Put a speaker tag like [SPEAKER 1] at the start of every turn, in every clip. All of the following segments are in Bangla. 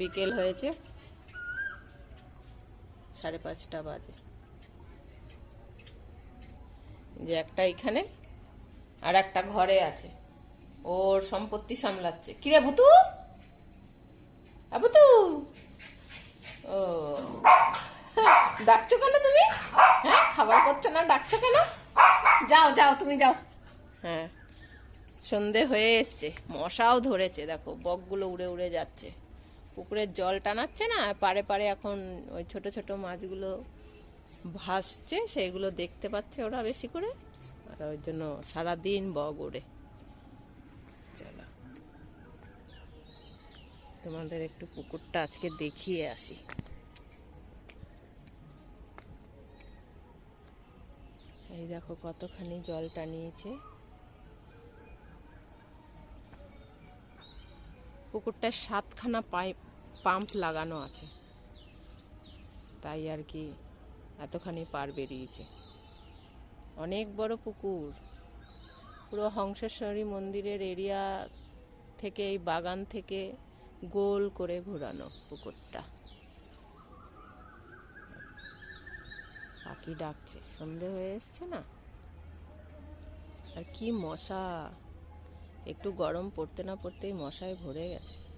[SPEAKER 1] বিকেল হয়েছে। সাড়ে পাঁচটা বাজে। যে একটা এখানে আর একটা ঘরে আছে। ওর সম্পত্তি সামলাচ্ছে। কিরে ভুতু? আ ভুতু ও। ডাকছো কেন তুমি? হ্যাঁ খাবার করছ না, ডাকছো কেন? যাও যাও, তুমি যাও। হ্যাঁ সন্ধে হয়ে এসছে। মশাও ধরেছে, দেখো, বকগুলো উড়ে উড়ে যাচ্ছে। পুকুরের জল টানাচ্ছে না পারে পারে এখন ওই ছোট ছোট মাছগুলো ভাসছে সেইগুলো দেখতে পাচ্ছে ওরা বেশি করে। আর ওই জন্য সারাদিন বক ওড়ে। চলো। তোমাদের একটু পুকুরটা আজকে দেখিয়ে আসি। এই দেখো কতখানি জল টানিয়েছে। পুকুরটায় সাতখানা পাইপ পাম্প লাগানো আছে। তাই আর কি এতখানি পার বেরিয়েছে। অনেক বড় পুকুর। পুরো হংসেশ্বরী মন্দিরের এরিয়া থেকে এই বাগান থেকে গোল করে ঘোরানো পুকুরটা। পাখি ডাকছে, সন্ধে হয়ে এসছে না? আর কি মশা। একটু গরম পড়তে না পড়তেই মশায় ভরে গেছে।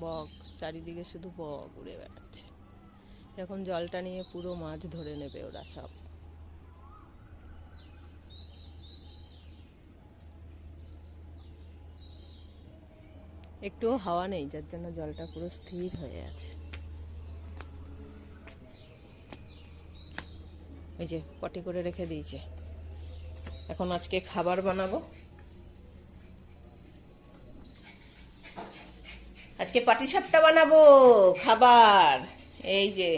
[SPEAKER 1] বক, চারিদিকে শুধু বক উড়ে বেড়াচ্ছে। এরকম জলটা নিয়ে পুরো মাছ ধরে নেবে ওরা সব। একটুও হাওয়া নেই, যার জন্য জলটা পুরো স্থির হয়ে আছে। এই যে, পটি করে রেখে দিয়েছে। এখন আজকে খাবার বানাবো। আজকে পাটিসাপটা বানাবো, খাবার। এই যে,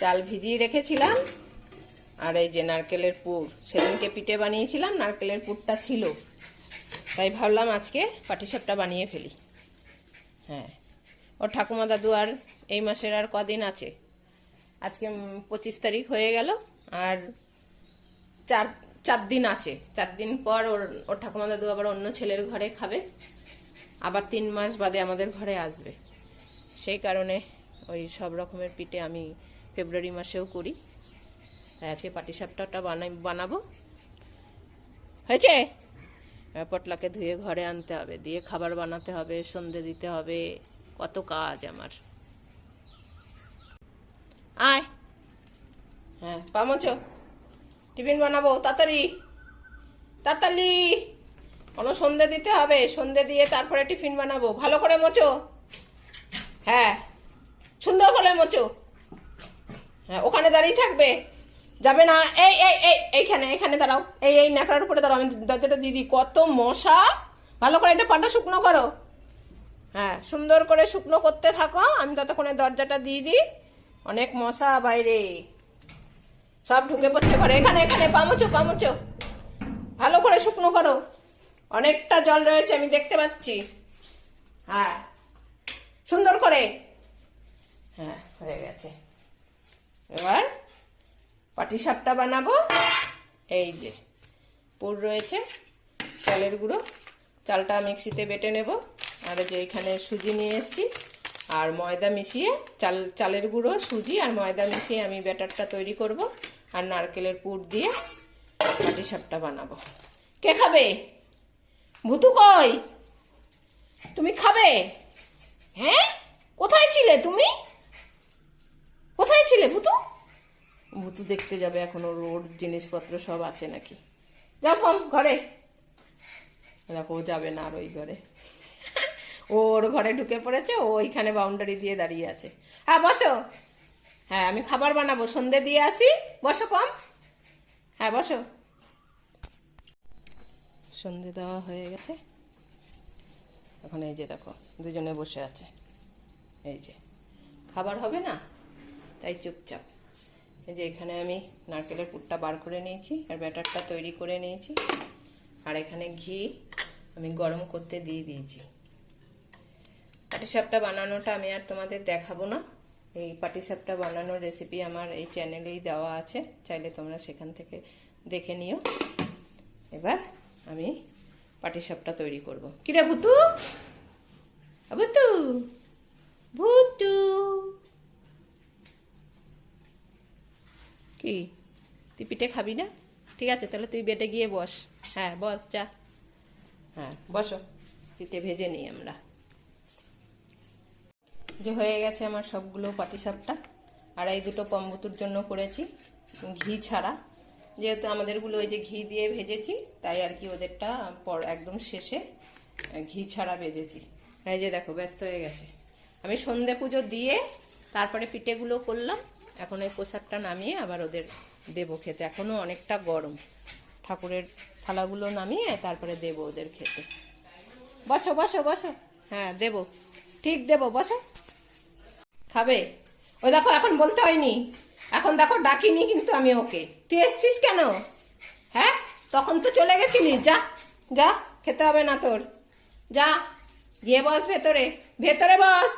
[SPEAKER 1] চাল ভিজিয়ে রেখেছিলাম, আর এই যে নারকেলের পুর। সেদিনকে পিঠে বানিয়েছিলাম, নারকেলের পুরটা ছিল। তাই ভাবলাম আজকে পাটিসাপটা বানিয়ে ফেলি। হ্যাঁ। ওর ঠাকুমা দাদু আর এই মাসের আর কদিন আছে। আজকে পঁচিশ তারিখ হয়ে গেল, আর চার চার দিন আছে। চার দিন পর ওর ওর ঠাকুমা দাদু আবার অন্য ছেলের ঘরে খাবে। আবার তিন মাস বাদে আমাদের ঘরে আসবে। সেই কারণে ওই সব রকমের পিঠে আমি ফেব্রুয়ারি মাসেও করি। আজকে পাটিসাপটাটা বানাই, বানাবো। হয়েছে? পটলাকে ধুয়ে ঘরে আনতে হবে, দিয়ে খাবার বানাতে হবে, সন্ধে দিতে হবে। কত কাজ আমার। আয়। হ্যাঁ পামচ। টিফিন বানাবো, তাড়াতাড়ি। তাড়াতাড়ি। কোনো সন্ধে দিতে হবে সন্ধে দিয়ে তারপরে টিফিন বানাবো। ভালো করে মোচো। হ্যাঁ সুন্দর করে মোচো। হ্যাঁ ওখানে দাঁড়িয়ে থাকবে। যাবে না, এই এই এই, এইখানে এইখানে দাঁড়াও। এই এই ন্যাকড়ার উপরে দাঁড়াও, আমি দরজাটা দিয়ে দিই। কত মশা! ভালো করে এটা পাটা শুকনো করো। হ্যাঁ সুন্দর করে শুকনো করতে থাকো। আমি ততক্ষণে দরজাটা দিয়ে দিই। অনেক মশা বাইরে। সব ঢুকে পড়ছে ঘরে। এখানে এখানে পামোচো পামোচো ভালো করে শুকনো করো। অনেকটা জল রয়েছে, আমি দেখতে পাচ্ছি। হ্যাঁ। সুন্দর করে। হ্যাঁ হয়ে গেছে। এবার পাটিসাপটা বানাবো। এই যে, পুর রয়েছে, চালের গুঁড়ো। চালটা মিক্সিতে বেটে নেব। আর যে এখানে সুজি নিয়ে এসেছি। আর ময়দা মিশিয়ে চাল, চালের গুঁড়ো, সুজি আর ময়দা মিশিয়ে আমি ব্যাটারটা তৈরি করব। আর নারকেলের পুর দিয়ে পাটিসাপটা বানাবো। কে খাবে? ভুতু কই? তুমি খাবে? হ্যাঁ? কোথায় ছিলে তুমি? কোথায় ছিলে ভুতু? ভুতু দেখতে যাবে এখনও রোড জিনিসপত্র সব আছে নাকি? যাও ঘরে। ও যাবে না আর ওই ঘরে। ওর ঘরে ঢুকে পড়েছে ও ওইখানে বাউন্ডারি দিয়ে দাঁড়িয়ে আছে। হ্যাঁ বসো। হ্যাঁ আমি খাবার বানাবো সন্ধে দিয়ে আসি। বসো কম হ্যাঁ বসো। সন্ধে দেওয়া হয়ে গেছে। এখন এই যে দেখো, দুজনে বসে আছে। এই যে, খাবার হবে না? তাই চুপচাপ। এই যে এখানে আমি নারকেলের পুরটা বার করে নিয়েছি আর ব্যাটারটা তৈরি করে নিয়েছি। আর এখানে ঘি আমি গরম করতে দিয়ে দিয়েছি। পাটিসাপটা বানানোটা আমি আর তোমাদের দেখাবো না। এই পাটিসাপটা বানানোর রেসিপি আমার এই চ্যানেলেই দেওয়া আছে। চাইলে তোমরা সেখান থেকে দেখে নিও। এবার আমি পাটিসাপটা তৈরি করব। কিরে ভুতু? ভুতু! ভুতু! কি? তুই পিঠে খাবি না? ঠিক আছে, তাহলে তুই বেটে গিয়ে বস। হ্যাঁ বস, যা। হ্যাঁ বসো। পিঠে ভেজে নিই আমরা। যে হয়ে গেছে আমার সবগুলো পাটিসাপটা। আর এই দুটো পম্বুতুর জন্য করেছি। ঘি ছাড়া। যেহেতু আমাদেরগুলো ওই যে ঘি দিয়ে ভেজেছি, তাই আর কি ওদেরটা পর একদম শেষে ঘি ছাড়া ভেজেছি। এই যে দেখো, ব্যস্ত হয়ে গেছে। আমি সন্ধে পুজো দিয়ে তারপরে পিঠেগুলো করলাম, এখন এই পোশাকটা নামিয়ে আবার ওদের দেবো খেতে। এখনও অনেকটা গরম। ঠাকুরের থালাগুলো নামিয়ে তারপরে দেবো ওদের খেতে। বসো বসো বসো। হ্যাঁ দেবো। ঠিক দেবো, বসো। খাবে? ওই দেখো, এখন বলতে হয়নি। এখন দেখো, ডাকিনি কিন্তু আমি ওকে। তুই এসছিস কেন? হ্যাঁ? তখন তো চলে গেছিলিস, যা যা, খেতে হবে না তোর। যা, গিয়ে বস ভেতরে ভেতরে বস।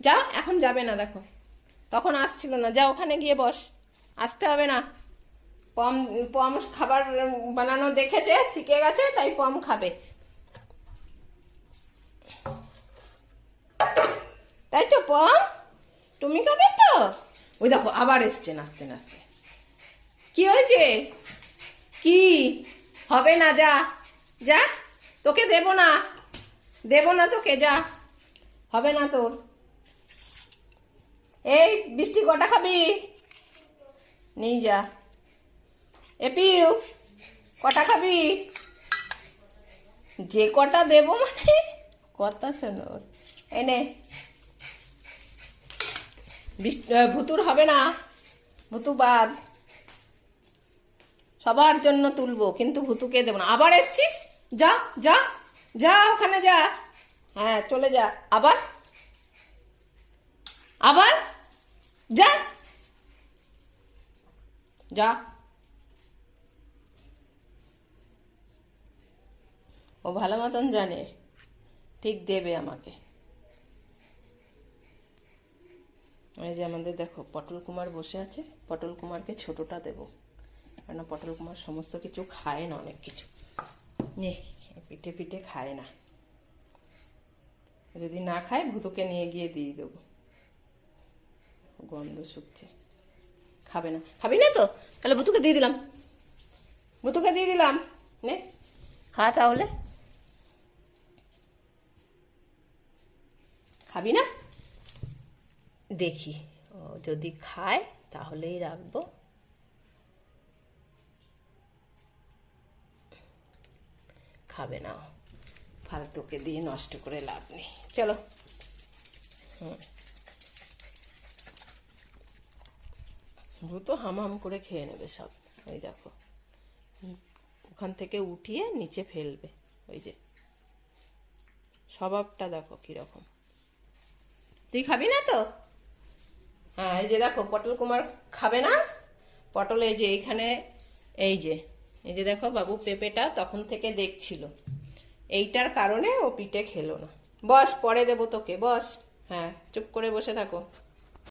[SPEAKER 1] যা, এখন যাবে না, দেখো। তখন আসছিল না, যা, ওখানে গিয়ে বস। আসতে হবে না। পম পম খাবার বানানো দেখেছে, শিখে গেছে, তাই পম খাবে। তাই তো, পম? তুমি খাবে তো? ওই দেখো, আবার এসছে, নাচতে নাচতে। কি হয়েছে? কি? হবে না, যা। যা, তোকে দেব না। দেব না তোকে, যা। হবে না তোর। এই, বৃষ্টি কটা খাবি? নেই যা। এপিউ, কটা খাবি? যে কটা দেব মানে কথা শোনো। এনে ভুতুর হবে না। ভুতু বাদ। সবার জন্য তুলবো, কিন্তু ভুতুকে দেবো না। আবার এসছিস? যা যা যা ওখানে যা। হ্যাঁ চলে যা। আবার? আবার? যা। যা। ও ভালো মতন জানে। ঠিক দেবে আমাকে। এই যে আমাদের দেখো, পটল কুমার বসে আছে। পটল কুমারকে ছোটটা দেব। কেন পটল কুমার সমস্ত কিছু খায় না অনেক কিছু। নে, পিঠে পিঠে খায় না। যদি না খায়, ভুতুকে নিয়ে গিয়ে দিয়ে দেবো। গন্ধ শুকছে। খাবে না। খাবি না তো? তাহলে ভুতুকে দিয়ে দিলাম। ভুতুকে দিয়ে দিলাম। নে, খা তাহলে। খাবি না? দেখি। যদি খায় তাহলেই রাখব। খাবে না। ফালতুকে দিয়ে নষ্ট করে লাভ নেই। চলো। হুম। ভূত হামাম করে খেয়ে নেবে সব। ওই দেখো। ওখান থেকে উঠিয়ে নিচে ফেলবে। ওই যে। স্বভাবটা দেখো কীরকম। তুই খাবি না তো? এই যে দেখো, পটল কুমার খাবে না? পটল এই যে এইখানে, এই যে এই যে দেখো বাবু পেঁপেটা তখন থেকে দেখছিল। এইটার কারণে ও পিঠে খেলো না। বস, পরে দেবো তোকে, বস। হ্যাঁ চুপ করে বসে থাকো।